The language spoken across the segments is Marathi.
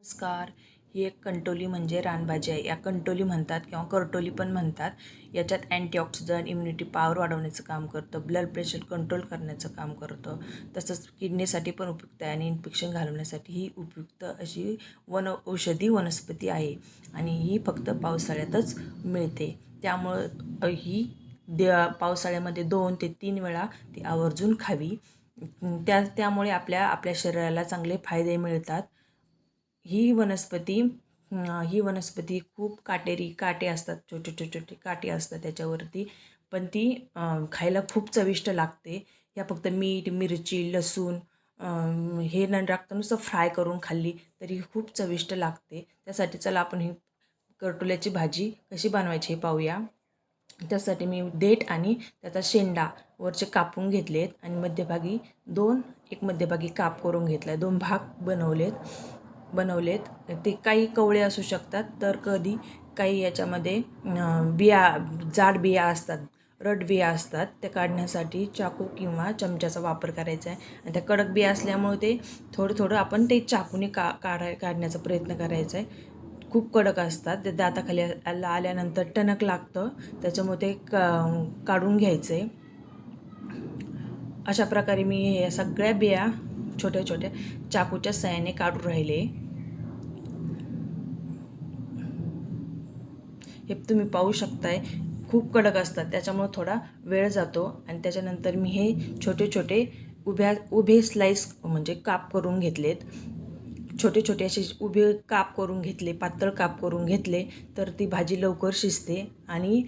नमस्कार. ही एक कंटोली म्हणजे रानभाजी आहे. या कंटोली म्हणतात किंवा करटोली पण म्हणतात. याच्यात अँटीऑक्सिडंट इम्युनिटी पॉवर वाढवण्याचं काम करतं. ब्लड प्रेशर कंट्रोल करण्याचं काम करतं. तसंच किडनीसाठी पण उपयुक्त आहे आणि इन्फेक्शन घालवण्यासाठी ही उपयुक्त अशी वन औषधी वनस्पती आहे. आणि ही फक्त पावसाळ्यातच मिळते. त्यामुळं ही दे पावसाळ्यामध्ये दोन ते तीन वेळा ती आवर्जून खावी. त्या त्यामुळे आपल्या आपल्या शरीराला चांगले फायदे मिळतात. ही वनस्पती ही वनस्पती खूप काटेरी काटे असतात छोटे छोटे छोटे काटे असतात त्याच्यावरती. पण ती खायला खूप चविष्ट लागते. या फक्त मीठ मिरची लसूण हे न टाकता नुसतं फ्राय करून खाल्ली तरी खूप चविष्ट लागते. त्यासाठी चला आपण ही करटोल्याची भाजी कशी बनवायची हे पाहूया. त्यासाठी मी देठ आणि त्याचा शेंडा वरचे कापून घेतलेत आणि मध्यभागी दोन एक मध्यभागी काप करून घेतला दोन भाग बनवलेत. बनवलेत. ते काही कवळे असू शकतात तर कधी काही याच्यामध्ये बिया जाड बिया असतात रड बिया असतात त्या काढण्यासाठी चाकू किंवा चमच्याचा वापर करायचा आहे. आणि त्या कडक बिया असल्यामुळे ते थोडं थोडं आपण ते चाकूने का काढाय काढण्याचा प्रयत्न करायचा आहे. खूप कडक असतात ते दाताखाली आला आल्यानंतर टणक लागतं त्याच्यामुळे ते का काढून घ्यायचं. आहे अशा प्रकारे मी या सगळ्या बिया छोट्या छोट्या चाकूच्या सहाय्याने काढून राहिले. हे तुम्ही पाहू शकताय. खूप कडक असतात. त्याच्यामुळे थोडा वेळ जातो आणि त्याच्यानंतर मी हे छोटे छोटे उभ्या उभे स्लाईस म्हणजे काप करून घेतलेत. छोटे छोटे असे उभे काप करून घेतले पातळ काप करून घेतले तर ती भाजी लवकर शिजते आणि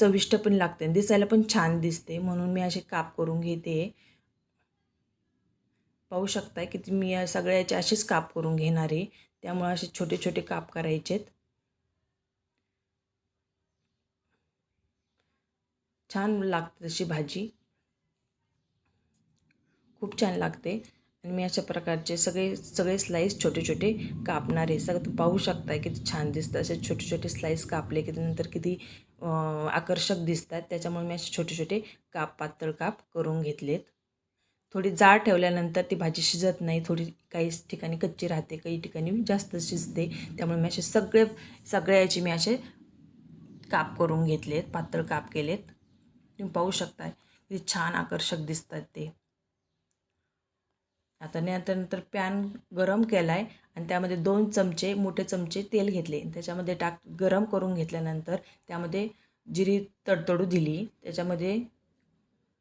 चविष्ट पण लागते. दिसायला पण छान दिसते. म्हणून मी असे काप करून घेते. पाहू शकताय की मी या सगळ्याचे असेच काप करून घेणार. आहे त्यामुळे असे छोटे छोटे काप करायचेत. छान लागते तशी भाजी. खूप छान लागते. आणि मी अशा प्रकारचे सगळे सगळे स्लाईस छोटे छोटे कापणार आहे. सगळं तुम्ही पाहू शकताय किती छान दिसतं. असे छोटे छोटे स्लाईस कापले की नंतर किती आकर्षक दिसतात. त्याच्यामुळे मी असे छोटे छोटे काप पातळ काप करून घेतलेत. थोडी जाड ठेवल्यानंतर ती भाजी शिजत नाही. थोडी काही ठिकाणी कच्ची राहते काही ठिकाणी जास्त शिजते. त्यामुळे मी असे सगळे सगळ्याचे मी असे काप करून घेतलेत पातळ काप केलेत. तुम्ही पाहू शकताय. किती छान आकर्षक दिसतात ते. आता नंतर पॅन गरम केला आहे आणि त्यामध्ये दोन चमचे मोठे चमचे तेल घेतले. त्याच्यामध्ये टाक गरम करून घेतल्यानंतर त्यामध्ये जिरी तडतडू दिली. त्याच्यामध्ये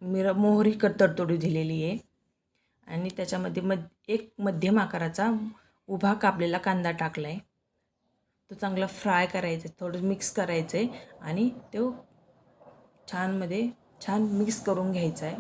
मिर मोहरी क तडतडू दिलेली आहे. आणि त्याच्यामध्ये मध एक मध्यम आकाराचा उभा कापलेला कांदा टाकला आहे तो चांगला फ्राय करायचा आहे थोडं मिक्स करायचं आहे आणि तो छानमध्ये छान मिक्स करून घ्यायचा आहे.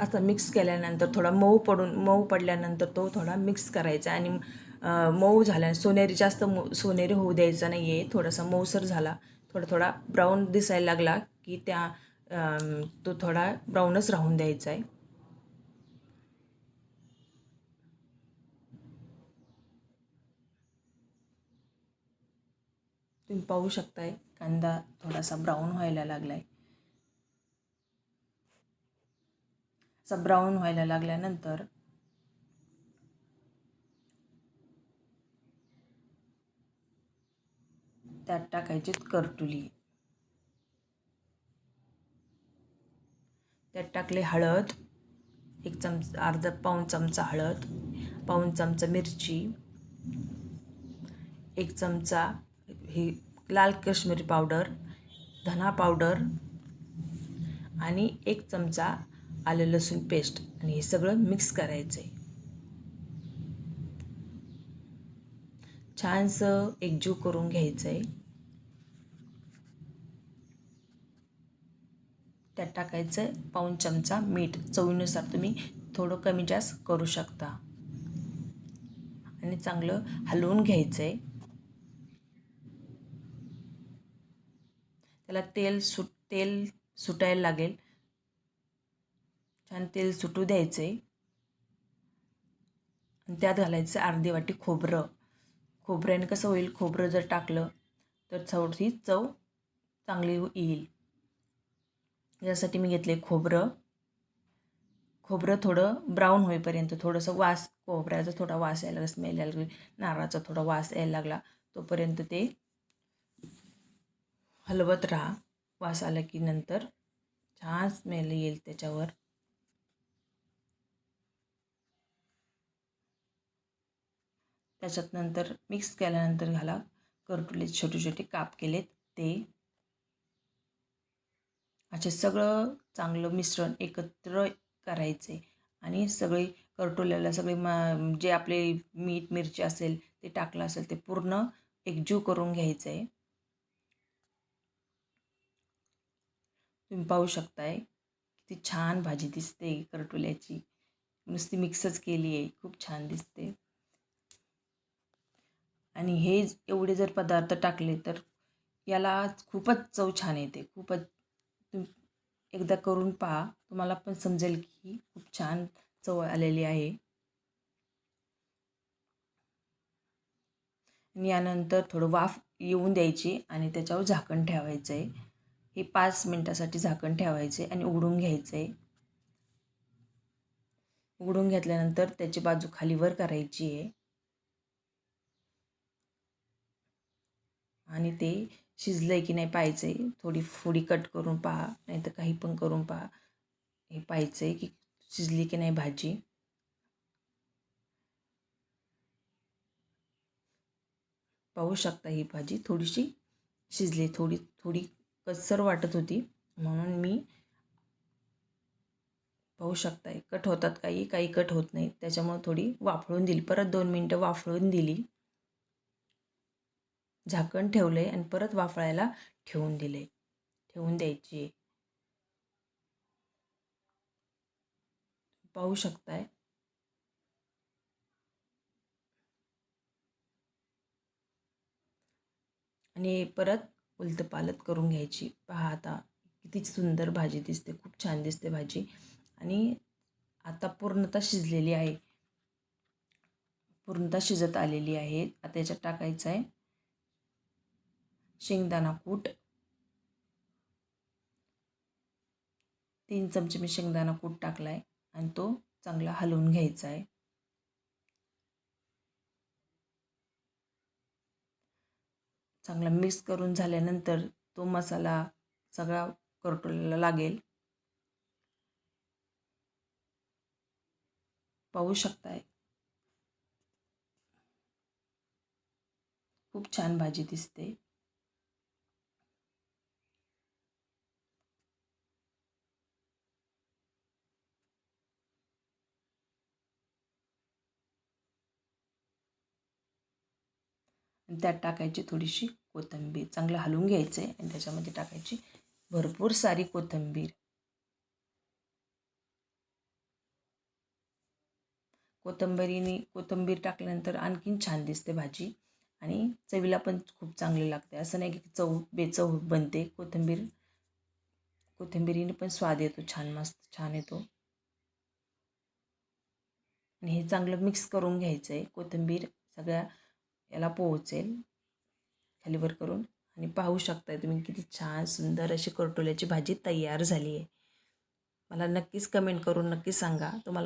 असं मिक्स केल्यानंतर थोडा मऊ पडून मऊ पडल्यानंतर तो थोडा मिक्स करायचा आणि मऊ झाल्या सोनेरी जास्त सोनेरी होऊ द्यायचा नाही आहे थोडासा मऊसर झाला. थोडा थोडा ब्राऊन दिसायला लागला की त्या तो थोडा ब्राऊनच राहून द्यायचा आहे तुम्ही पाहू शकताय कांदा थोडासा ब्राऊन व्हायला लागला आहे असा ब्राऊन व्हायला लागल्यानंतर त्यात टाकायची करटुली. त्यात टाकले हळद एक चमचा अर्धा पाऊण चमचा हळद पाऊण चमचा मिरची एक चमचा ही लाल काश्मीरी पावडर धना पावडर आणि एक चमचा आलं लसूण पेस्ट. आणि हे सगळं मिक्स करायचं आहे छानसं एकजीव करून घ्यायचं आहे त्यात टाकायचं आहे. पाऊण चमचा मीठ चवीनुसार तुम्ही थोडं कमी जास्त करू शकता. आणि चांगलं हलवून घ्यायचं आहे. त्याला तेल सुट तेल सुटायला लागेल. छान तेल सुटू द्यायचं आहे. आणि त्यात घालायचं अर्धी वाटी खोबरं. खोबऱ्याने कसं होईल? खोबरं जर टाकलं तर थोडीशी चव चांगली येईल. यासाठी मी घेतले खोबरं. खोबरं थोडं ब्राऊन होईपर्यंत थोडंसं वास खोबऱ्याचा थोडा वास यायला लागला स्मेल यायला लागली नारळाचा थोडा वास यायला लागला तोपर्यंत ते हलवत राहा. वास आला की नंतर छान स्मेल येईल त्याच्यावर. त्याच्यात नंतर मिक्स केल्यानंतर घाला. करटुले छोटे छोटे काप केलेत ते. असे सगळं चांगलं मिश्रण एकत्र करायचे. आणि सगळे करटोल्याला सगळे मा जे आपले मीठ मिरची असेल ते टाकलं असेल ते पूर्ण एकजीव करून घ्यायचं. आहे तुम्ही पाहू शकताय किती छान भाजी दिसते करटोल्याची. नुसती मिक्सच केली आहे खूप छान दिसते. आणि हे एवढे जर पदार्थ टाकले तर याला खूपच चव छान येते खूपच तुम एकदा करून पहा. तुम्हाला पण समजेल की खूप छान चव आलेली आहे. आणि यानंतर थोडं वाफ येऊन द्यायची आणि त्याच्यावर झाकण ठेवायचं आहे हे पाच मिनटासाठी झाकण ठेवायचे आणि उघडून घ्यायचं आहे उघडून घेतल्यानंतर त्याची बाजू खालीवर करायची आहे. आणि ते शिजलं आहे की नाही पाहायचं आहे थोडी फोडी कट करून पहा नाही तर काही पण करून पहा. हे पाहायचं आहे की शिजली की नाही भाजी. पाहू शकता ही भाजी थोडीशी शिजली थोडी थोडी कसर वाटत होती. म्हणून मी पाहू शकताय कट होतात काही काही कट होत नाही. त्याच्यामुळे थोडी वाफळून दिली. परत दोन मिनटं वाफळून दिली. झाकण ठेवलं आहे आणि परत वाफळायला ठेवून दिले. ठेवून द्यायची. पाहू शकताय? आणि परत उलत पालत करून घ्यायची. पहा आता किती सुंदर भाजी दिसते खूप छान दिसते भाजी. आणि आता पूर्णतः शिजलेली आहे. पूर्णता शिजत आलेली आहे. आता याच्यात टाकायचं आहे. शेंगदाणा कूट. तीन चमचे मी शेंगदाणा कूट टाकला आहे आणि तो चांगला हलवून घ्यायचा आहे चांगला मिक्स करून झाल्यानंतर तो मसाला सगळा करटोल्याला लागेल. पाहू शकताय. खूप छान भाजी दिसते. आणि त्यात टाकायची थोडीशी कोथिंबीर. चांगलं हलवून घ्यायचं आहे आणि त्याच्यामध्ये टाकायची भरपूर सारी कोथिंबीर. कोथिंबीरीने कोथिंबीर टाकल्यानंतर आणखीन छान दिसते भाजी आणि चवीला पण खूप चांगले लागते. असं नाही की चव बेचव बनते. कोथिंबीर कोथिंबीरीने पण स्वाद येतो छान मस्त छान येतो. आणि हे चांगलं मिक्स करून घ्यायचं आहे कोथिंबीर सगळ्या याला पोहोचेल. खालीवर करून. आणि पाहू शकताय तुम्ही किती छान सुंदर अशी करटोल्याची भाजी तयार झाली आहे मला नक्कीच कमेंट करून नक्की सांगा. तुम्हाला